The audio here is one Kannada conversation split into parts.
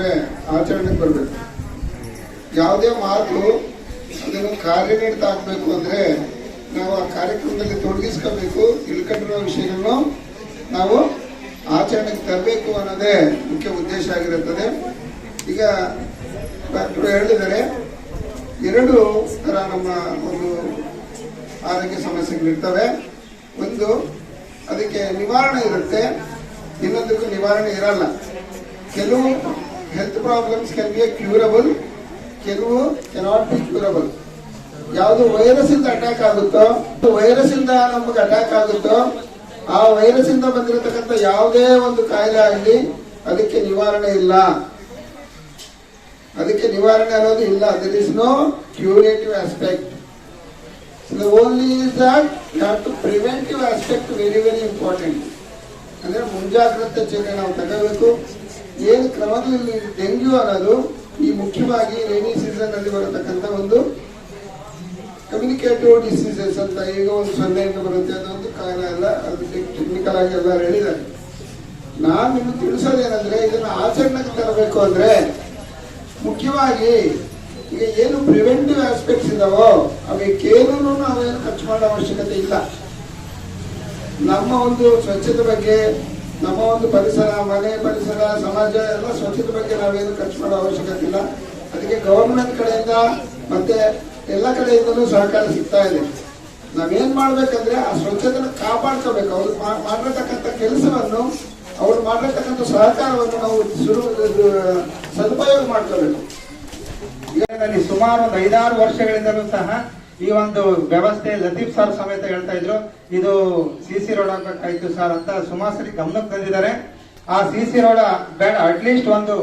ಅಂದ್ರೆ ಆಚರಣೆಗೆ ಬರಬೇಕು. ಯಾವುದೇ ಮಾತು ಅದನ್ನು ಕಾರ್ಯನಿರತ ಆಗ್ಬೇಕು ಅಂದ್ರೆ ನಾವು ಆ ಕಾರ್ಯಕ್ರಮದಲ್ಲಿ ತೊಡಗಿಸ್ಕೋಬೇಕು. ತಿಳ್ಕೊಂಡಿರೋ ವಿಷಯಗಳನ್ನು ನಾವು ಆಚರಣೆಗೆ ತರಬೇಕು ಅನ್ನೋದೇ ಮುಖ್ಯ ಉದ್ದೇಶ ಆಗಿರುತ್ತದೆ. ಈಗ ಡಾಕ್ಟರ್ ಹೇಳಿದರೆ ಎರಡು ತರ ನಮ್ಮ ಒಂದು ಆರೋಗ್ಯ ಸಮಸ್ಯೆಗಳಿರ್ತವೆ. ಒಂದು, ಅದಕ್ಕೆ ನಿವಾರಣೆ ಇರುತ್ತೆ, ಇನ್ನೊಂದಕ್ಕೂ ನಿವಾರಣೆ ಇರಲ್ಲ. ಕೆಲವು health problems can be curable ಕೆಲವು ಕೆನಾಟ್ ಬಿ ಕ್ಯೂರಬಲ್ ಯಾವುದು ವೈರಸ್ ಇಂದ ಅಟ್ಯಾಕ್ ಆಗುತ್ತೋ ವೈರಸ್ ಇಂದ ನಮಗೆ ಅಟ್ಯಾಕ್ ಆಗುತ್ತೋ, ಆ ವೈರಸ್ ಇಂದ ಬಂದಿರತಕ್ಕಂಥ ಯಾವುದೇ ಒಂದು ಕಾಯಿಲೆ ಆಗಲಿ, ಅದಕ್ಕೆ ನಿವಾರಣೆ ಇಲ್ಲ. ಅದಕ್ಕೆ ನಿವಾರಣೆ ಅನ್ನೋದು ಇಲ್ಲ. There is no curative aspect is that you have to preventive aspect very very important. ಅಂದ್ರೆ ಮುಂಜಾಗ್ರತೆ ಚರ್ಯೆ ನಾವು ತಗೋಬೇಕು. ಏನು ಕ್ರಮದಲ್ಲಿ ಡೆಂಗ್ಯೂ ಅನ್ನೋದು ಈ ಮುಖ್ಯವಾಗಿ ರೈನಿ ಸೀಸನ್ ಅಲ್ಲಿ ಬರತಕ್ಕಂತ ಒಂದು ಕಮ್ಯುನಿಕೇಟಿವ್ ಡಿಸೀಸಸ್ ಅಂತ ಈಗ ಒಂದು ಅಂತ ಬರುತ್ತೆ ಅದೊಂದು ಕಾರಣ ಅಲ್ಲ, ಅದು ಟೆಕ್ನಿಕಲ್ ಆಗಿ ಎಲ್ಲ ಹೇಳಿದ್ದಾರೆ. ನಾನು ನಿಮ್ಗೆ ತಿಳಿಸೋದೇನಂದ್ರೆ, ಇದನ್ನು ಆಚರಣೆಗೆ ತರಬೇಕು ಅಂದ್ರೆ ಮುಖ್ಯವಾಗಿ ಈಗ ಏನು ಪ್ರಿವೆಂಟಿವ್ ಆಸ್ಪೆಕ್ಟ್ಸ್ ಇದಾವೋ ಅವಕ್ಕೇನೂ ನಾವೇನು ಖರ್ಚು ಮಾಡೋ ಅವಶ್ಯಕತೆ ಇಲ್ಲ. ನಮ್ಮ ಒಂದು ಸ್ವಚ್ಛತೆ ಬಗ್ಗೆ ನಮ್ಮ ಒಂದು ಪರಿಸರ, ಮನೆ ಪರಿಸರ, ಸಮಾಜ, ಎಲ್ಲ ಸ್ವಚ್ಛತೆ ಬಗ್ಗೆ ನಾವೇನು ಖರ್ಚು ಮಾಡೋ ಅವಶ್ಯಕತೆ ಇಲ್ಲ. ಅದಕ್ಕೆ ಗವರ್ಮೆಂಟ್ ಕಡೆಯಿಂದ ಮತ್ತೆ ಎಲ್ಲ ಕಡೆಯಿಂದಲೂ ಸಹಕಾರ ಸಿಗ್ತಾ ಇದೆ. ನಾವೇನ್ ಮಾಡ್ಬೇಕಂದ್ರೆ ಆ ಸ್ವಚ್ಛತೆ ಕಾಪಾಡ್ಕೋಬೇಕು. ಅವ್ರು ಮಾಡಿರ್ತಕ್ಕಂಥ ಕೆಲಸವನ್ನು, ಅವ್ರು ಮಾಡಿರತಕ್ಕಂಥ ಸಹಕಾರವನ್ನು ನಾವು ಶುರು ಸದುಪಯೋಗ ಮಾಡ್ಕೋಬೇಕು. ಈಗ ನನಗೆ ಸುಮಾರು ಒಂದು ಐದಾರು ವರ್ಷಗಳಿಂದಲೂ ಸಹ ಈ ಒಂದು ವ್ಯವಸ್ಥೆ ಲತೀಫ್ ಸರ್ ಸಮೇತ ಹೇಳ್ತಾ ಇದ್ರು. ಇದು ಸಿ ಸಿ ರೋಡ್ ಆಗ್ಬೇಕಾಯ್ತು ಸರ್ ಅಂತ ಸುಮಾರು ಸರಿ ಗಮನಕ್ಕೆ ತಂದಿದ್ದಾರೆ. ಆ ಸಿ ಸಿ ರೋಡ್ ಬೇಡ ಅಟ್ಲೀಸ್ಟ್ ಒಂದು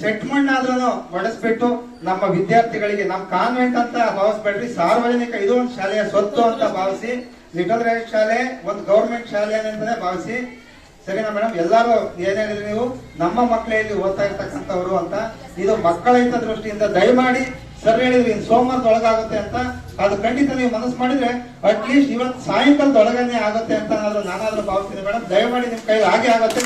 ಸೆಟ್ ಆದ್ರೂ ಒಡಿಸ್ಬಿಟ್ಟು ನಮ್ಮ ವಿದ್ಯಾರ್ಥಿಗಳಿಗೆ, ನಮ್ಮ ಕಾನ್ವೆಂಟ್ ಅಂತ ಭಾವಿಸ್ಬೇಡ್ರಿ. ಸಾರ್ವಜನಿಕ ಇದು ಒಂದು ಶಾಲೆಯ ಸ್ವತ್ತು ಅಂತ ಭಾವಿಸಿ ಲಿಟಲ್ ರೈಟ್ ಶಾಲೆ, ಒಂದು ಗೌರ್ಮೆಂಟ್ ಶಾಲೆ ಅಂತಾನೆ ಭಾವಿಸಿ. ಸರಿನಾ ಮೇಡಮ್ ಎಲ್ಲರೂ ಏನೇನಿದ್ರೆ ನೀವು, ನಮ್ಮ ಮಕ್ಕಳೇ ಇಲ್ಲಿ ಓದ್ತಾ ಇರ್ತಕ್ಕಂಥವ್ರು ಅಂತ, ಇದು ಮಕ್ಕಳ ಹಿತ ದೃಷ್ಟಿಯಿಂದ ದಯಮಾಡಿ ಸರ್ ಹೇಳಿದ್ರಿ ಸೋಮವಾರದ ಒಳಗಾಗುತ್ತೆ ಅಂತ ಅದು ಖಂಡಿತ ನೀವು ಮನಸ್ಸು ಮಾಡಿದ್ರೆ ಅಟ್ಲೀಸ್ಟ್ ಇವತ್ತು ಸಾಯಂಕಾಲದೊಳಗನೆ ಆಗುತ್ತೆ ಅಂತ ನಾನು ನಾನಾದ್ರೂ ಭಾವಿಸ್ತೀನಿ ಮೇಡಮ್ ದಯಮಾಡಿ ನಿಮ್ ಕೈಲಿ ಹಾಗೆ ಆಗುತ್ತೆ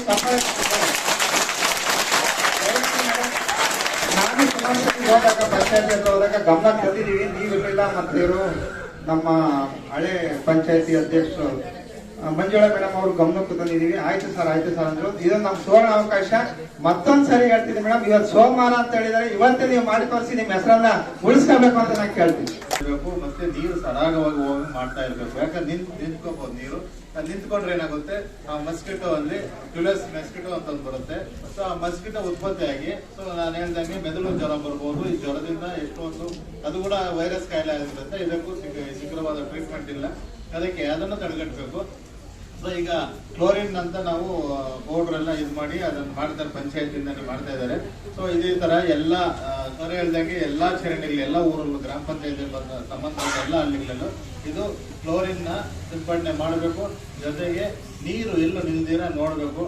ನಾನು ಸುಮಾರು ಹೋದಾಗ ಪಂಚಾಯತಿ ಹೋದಾಗ ಗಮನ ತಂದಿದ್ದೀವಿ ನೀವು ಇರಲಿಲ್ಲ ಮತ್ತೆ ಇವರು ನಮ್ಮ ಹಳೆ ಪಂಚಾಯತಿ ಅಧ್ಯಕ್ಷರು. ಮಂಜುಳಾ ಮೇಡಮ್ ಅವರು ಗಮನಕ್ಕೆ ತಂದಿದ್ದೀವಿ. ಆಯ್ತು ಸರ್ ಆಯ್ತು ಸರ್ ಅಂದ್ರು. ಇದೊಂದು ನಮ್ಮ ಸುವರ್ಣ ಅವಕಾಶ. ಮತ್ತೊಂದ್ಸರಿ ಹೇಳ್ತೀನಿ ಮೇಡಮ್, ಇವತ್ತು ಸೋಮವಾರ ಅಂತ ಹೇಳಿದ್ರೆ ಇವತ್ತೇ ನೀವು ಮಾಡಿ ತೋರಿಸಿ ನಿಮ್ಮ ಹೆಸರನ್ನ ಉಳಿಸ್ಕೋಬೇಕು ಅಂತ ನಾನು ಕೇಳ್ತೀನಿ. ಮತ್ತೆ ನೀರು ಸರಾಗವಾಗಿ ಹೋಗಿ ಮಾಡ್ತಾ ಇರ್ಬೇಕು. ಯಾಕಂದ್ರೆ ನಿಂತ್ ನಿಂತ್ಕೋಬಹುದು ನೀರು. ನಿಂತ್ಕೊಂಡ್ರೆ ಏನಾಗುತ್ತೆ? ಆ ಮಸ್ಕಿಟೋ ಅಲ್ಲಿ ಕ್ಯುಲಸ್ ಮೆಸ್ಕಿಟೋ ಅಂತ ಬರುತ್ತೆ. ಸೊ ಆ ಮಸ್ಕಿಟೋ ಉತ್ಪತ್ತಿ ಆಗಿ ಸೊ ನಾನು ಹೇಳ್ದಂಗೆ ಮೆದುಳು ಜ್ವರ ಬರ್ಬೋದು. ಈ ಜ್ವರದಿಂದ ಎಷ್ಟೊಂದು ಅದು ಕೂಡ ವೈರಸ್ ಕಾಯಿಲೆ ಆಗಿರುತ್ತೆ. ಇದಕ್ಕೂ ಶೀಘ್ರ- ಶೀಘ್ರವಾದ ಟ್ರೀಟ್ಮೆಂಟ್ ಇಲ್ಲ. ಅದಕ್ಕೆ ಅದನ್ನು ತಡೆಗಟ್ಟಬೇಕು. ಸೊ ಈಗ ಕ್ಲೋರಿನ್ ಅಂತ ನಾವು ಪೌಡರ್ ಎಲ್ಲ ಇದು ಮಾಡಿ ಅದನ್ನ ಮಾಡ್ತಾರೆ ಪಂಚಾಯಿತಿಯಿಂದಲೇ ಮಾಡ್ತಾ ಇದ್ದಾರೆ. ಸೊ ಇದೇ ತರ ಎಲ್ಲ ಸರ್ ಹೇಳ್ದಂಗೆ ಎಲ್ಲಾ ಚರಂಡಿಗಳು, ಎಲ್ಲ ಊರಲ್ಲೂ, ಗ್ರಾಮ ಪಂಚಾಯತಿ ಸಂಬಂಧಪಟ್ಟ ಎಲ್ಲ ಹಳ್ಳಿಗಳಲ್ಲೂ ಇದು ಕ್ಲೋರಿನ್ನ ಸಿಂಪಡಣೆ ಮಾಡಬೇಕು. ಜೊತೆಗೆ ನೀರು ಎಲ್ಲೂ ನಿಲ್ದಿರ ನೋಡಬೇಕು.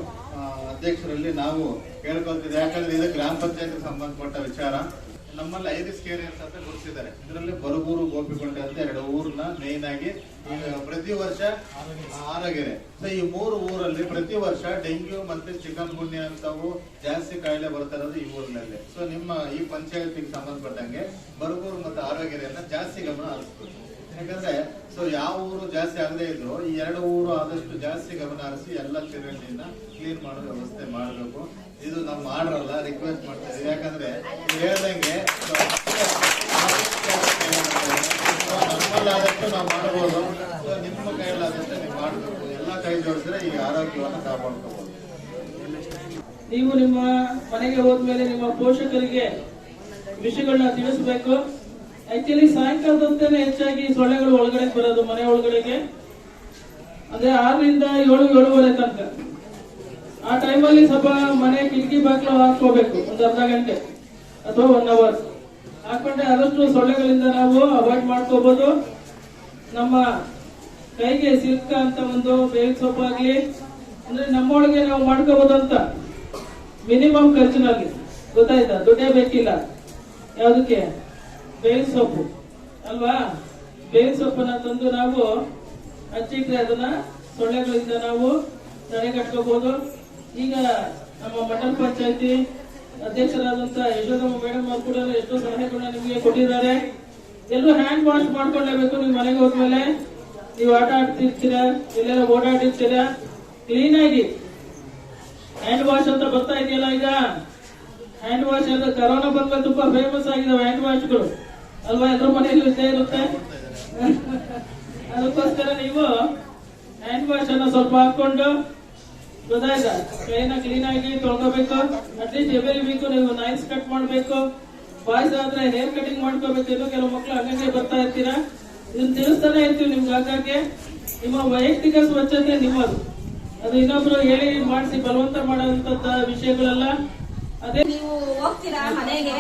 ಅಧ್ಯಕ್ಷರಲ್ಲಿ ನಾವು ಕೇಳ್ಕೊಳ್ತಿದ್ದೆ. ಯಾಕಂದ್ರೆ ಇದು ಗ್ರಾಮ ಪಂಚಾಯತ್ ಸಂಬಂಧಪಟ್ಟ ವಿಚಾರ. ನಮ್ಮಲ್ಲಿ ಐದು ಸ್ಕೇರಿಯರ್ಸ್ ಅಂತ ಗುರುತಿಸಿದ್ದಾರೆ. ಇದರಲ್ಲಿ ಬರಗೂರು ಗೋಪಿಕೊಂಡೆ ಅಂತ ಎರಡು ಊರನ್ನ ಮೇನ್ ಆಗಿ ಪ್ರತಿ ವರ್ಷ ಆರಗೆರೆ. ಸೊ ಈ ಮೂರು ಊರಲ್ಲಿ ಪ್ರತಿ ವರ್ಷ ಡೆಂಗ್ಯೂ ಮತ್ತೆ ಚಿಕನ್ ಗುನ್ಯ ಅಂತವು ಜಾಸ್ತಿ ಕಾಯಿಲೆ ಬರ್ತಾ ಇರೋದು ಈ ಊರಿನಲ್ಲಿ. ಸೊ ನಿಮ್ಮ ಈ ಪಂಚಾಯತಿಗೆ ಸಂಬಂಧಪಟ್ಟಂಗೆ ಬರಗೂರು ಮತ್ತು ಆರೋಗ್ಯರೆಯನ್ನ ಜಾಸ್ತಿ ಗಮನ ಹರಿಸ್ಬೇಕು. ಯಾಕಂದ್ರೆ ಸೊ ಯಾವ ಊರು ಜಾಸ್ತಿ ಆಗದೆ ಇದ್ರು ಈ ಎರಡು ಊರು ಆದಷ್ಟು ಜಾಸ್ತಿ ಗಮನ ಹರಿಸಿ ಎಲ್ಲ ಕ್ಲೀನ್ ಮಾಡೋ ವ್ಯವಸ್ಥೆ ಮಾಡಬೇಕು. ಇದು ನಾವು ಮಾಡ್ರಲ್ಲ ರಿಕ್ವೆಸ್ಟ್ ಮಾಡ್ತಾ ಇದೀವಿ ಯಾಕಂದ್ರೆ ಹೇಳ್ದಂಗೆ ನಮ್ಮಲ್ಲಾದಷ್ಟು ನಾವು ಮಾಡಬಹುದು So, ನಿಮ್ಮ ಕೈಯಲ್ಲಾದಷ್ಟು ನೀವು ಮಾಡಬೇಕು. ಎಲ್ಲ ಕೈ ಜೋಡಿಸಿದ್ರೆ ಈ ಆರೋಗ್ಯವನ್ನು ಕಾಪಾಡ್ಕೋಬಹುದು ನೀವು ನಿಮ್ಮ ಮನೆಗೆ ಹೋದ್ಮೇಲೆ ನಿಮ್ಮ ಪೋಷಕರಿಗೆ ವಿಷಯಗಳನ್ನ ತಿಳಿಸ್ಬೇಕು. ಆಕ್ಚುಲಿ ಸಾಯಂಕಾಲದಂತೆ ಹೆಚ್ಚಾಗಿ ಸೊಳ್ಳೆಗಳು ಒಳಗಡೆ ಬರೋದು, ಮನೆ ಒಳಗಡೆಗೆ. ಅಂದ್ರೆ ಆರರಿಂದ ಏಳು, ಏಳುವರೆ ತನಕ. ಆ ಟೈಮಲ್ಲಿ ಸ್ವಲ್ಪ ಮನೆ ಕಿಟಕಿ ಬಾಕ್ಲು ಹಾಕೋಬೇಕು ಒಂದು ಅರ್ಧ ಗಂಟೆ ಅಥವಾ ಒನ್ ಅವರ್ ಹಾಕೊಂಡ್ರೆ ಆದಷ್ಟು ಸೊಳ್ಳೆಗಳಿಂದ ನಾವು ಅವಾಯ್ಡ್ ಮಾಡ್ಕೋಬಹುದು ನಮ್ಮ ಕೈಗೆ ಸಿಲ್ಕ ಅಂತ ಒಂದು ಬೇಗ ಸೊಪ್ಪಾಗ್ಲಿ ಅಂದ್ರೆ ನಮ್ಮೊಳಗೆ ನಾವು ಮಾಡ್ಕೋಬಹುದು ಅಂತ. ಮಿನಿಮಮ್ ಖರ್ಚಿನಲ್ಲಿ. ಗೊತ್ತಾಯ್ತಾ? ದುಡ್ಡೇ ಬೇಕಿಲ್ಲ. ಯಾವ್ದಕ್ಕೆ? ಬೇವಿನ ಸೊಪ್ಪು. ಅಲ್ವಾ? ಬೇವಿನ ಸೊಪ್ಪನ್ನ ತಂದು ನಾವು ಹಚ್ಚಿಟ್ರೆ ಅದನ್ನ ಸೊಳ್ಳೆಗಳಿಂದ ನಾವು ತಡೆಗಟ್ಕೋಬಹುದು ಈಗ ನಮ್ಮ ಮಂಡಲ ಪಂಚಾಯತಿ ಅಧ್ಯಕ್ಷರಾದಂತ ಯಶೋಧಮ್ಮ ಮೇಡಮ್ ಅವರು ಕೂಡ ಎಷ್ಟೋ ಸಲಹೆಗಳನ್ನ ನಿಮಗೆ ಕೊಟ್ಟಿದ್ದಾರೆ. ಎಲ್ಲರೂ ಹ್ಯಾಂಡ್ ವಾಶ್ ಮಾಡ್ಕೊಳ್ಳೇಬೇಕು ನೀವು ಮನೆಗೆ ಹೋದ್ಮೇಲೆ. ನೀವು ಆಟ ಆಡ್ತಿರ್ತೀರಾ? ಎಲ್ಲೆಲ್ಲ ಓಡಾಡಿರ್ತೀರಾ? ಕ್ಲೀನ್ ಆಗಿ. ಹ್ಯಾಂಡ್ ವಾಶ್ ಅಂತ ಬರ್ತಾ ಇದೆಯಲ್ಲ ಈಗ? ಹ್ಯಾಂಡ್ ವಾಶ್ ಅಂತ ಕರೋನಾ ಬಂದ್ಮೇಲೆ ತುಂಬಾ ಫೇಮಸ್ ಆಗಿದಾವೆ ಹ್ಯಾಂಡ್ ವಾಶ್ಗಳು ಅಲ್ವಾ ಎಲ್ಲರ ಮನೆಯಲ್ಲೂ ಇದ್ದೇ ಇರುತ್ತೆ? ಅದಕ್ಕೋಸ್ಕರ ನೀವು ಹ್ಯಾಂಡ್ ವಾಶ್ ಅನ್ನ ಸ್ವಲ್ಪ ಹಾಕೊಂಡು ಗೊತ್ತಾಯ್ತಾ ಕೈನ ಕ್ಲೀನ್ ಆಗಿ ತೊಳ್ಕೋಬೇಕು. ಅಟ್ಲೀಸ್ಟ್ ಎವ್ರಿ ವೀಕ್ ನೀವು ನೈಸ್ ಕಟ್ ಮಾಡ್ಬೇಕು. ಬಾಯ್ಸ್ ಆದ್ರೆ ಹೇರ್ ಕಟಿಂಗ್ ಮಾಡ್ಕೋಬೇಕು. ಕೆಲವು ಮಕ್ಕಳು ಹಂಗಂಗೆ ಬರ್ತಾ ಇರ್ತೀರಾ? ಇದನ್ನ ತಿಳಿಸ್ತಾನೆ ಇರ್ತೀವಿ ನಿಮ್ಗೆ ಹಾಗಾಗಿ ನಿಮ್ಮ ವೈಯಕ್ತಿಕ ಸ್ವಚ್ಛತೆ ನಿಮ್ಮದು. ಅದು ಇನ್ನೊಬ್ರು ಹೇಳಿ ಮಾಡಿಸಿ ಬಲವಂತ ಮಾಡುವಂತ ವಿಷಯಗಳೆಲ್ಲ. ಅದೇ ನೀವು ಹೋಗ್ತೀರಾ ಮನೆಗೆ?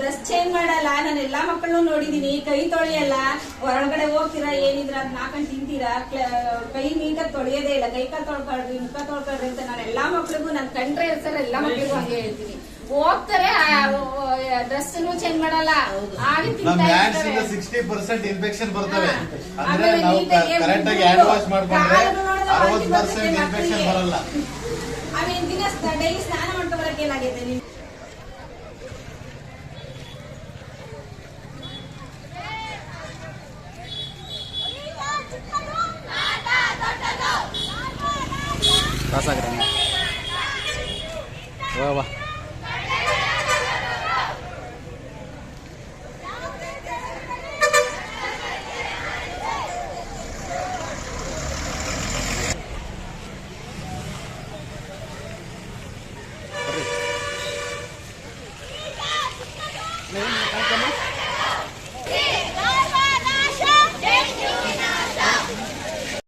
ಡ್ರೆಸ್ ಚೇಂಜ್ ಮಾಡಲ್ಲ ನಾನು ಎಲ್ಲಾ ಮಕ್ಕಳನ್ನು ನೋಡಿದೀನಿ ಕೈ ತೊಳೆಯಲ್ಲ ಹೊರಗಡೆ ಹೋಗ್ತೀರಾ ಏನಿದ್ರ ಅದ್ ನಾಲ್ಕಂಡ್ ತಿಂತೀರಾ ಕ್ಲ- ಕೈ ನೀಟಾಗಿ ತೊಳೆಯೋದೇ ಇಲ್ಲ ಕೈ ಕಾಲು ತೊಳ್ಕೊಳ್ರಿ ಮುಖ ತೊಳ್ಕೊಳ್ರಿ ಅಂತ ನಾನು ಎಲ್ಲಾ ಮಕ್ಳಿಗೂ ನನ್ ಕಂಡ್ರೆ ಸರ್ ಎಲ್ಲಾ ಮಕ್ಳಿಗೂ ಹಂಗೆ ಹೇಳ್ತೀನಿ. ಹೋಗ್ತಾರೆ ಡ್ರೆಸ್ ಚೇಂಜ್ ಮಾಡಲ್ಲ. ಸಿಕ್ಸ್ಟಿ ಪರ್ಸೆಂಟ್ ಇನ್ಫೆಕ್ಷನ್ ಬರ್ತವೆ. ಹಾ. ಅಂದ್ರೆ ನಾವು ಕರೆಕ್ಟ್ ಆಗಿ ಹ್ಯಾಂಡ್ ವಾಶ್ ಮಾಡ್ಕೊಂಡ್ರೆ ಕಾಲನ್ನು ನೋಡಿದ್ರೆ ಅರವತ್ತು ಪರ್ಸೆಂಟ್ ಇನ್ಫೆಕ್ಷನ್ ಮಕ್ಳಿಗೆ. ಬರಲ್ಲ. ಆಮೇಲೆ ದಿನ ಡೈಲಿ ಸ್ನಾನ ಮಾಡ್ಕೊಂಡ್ರೆ ಏನಾಗೈತೆ ನಿಮ್ಗೆ? 来吧。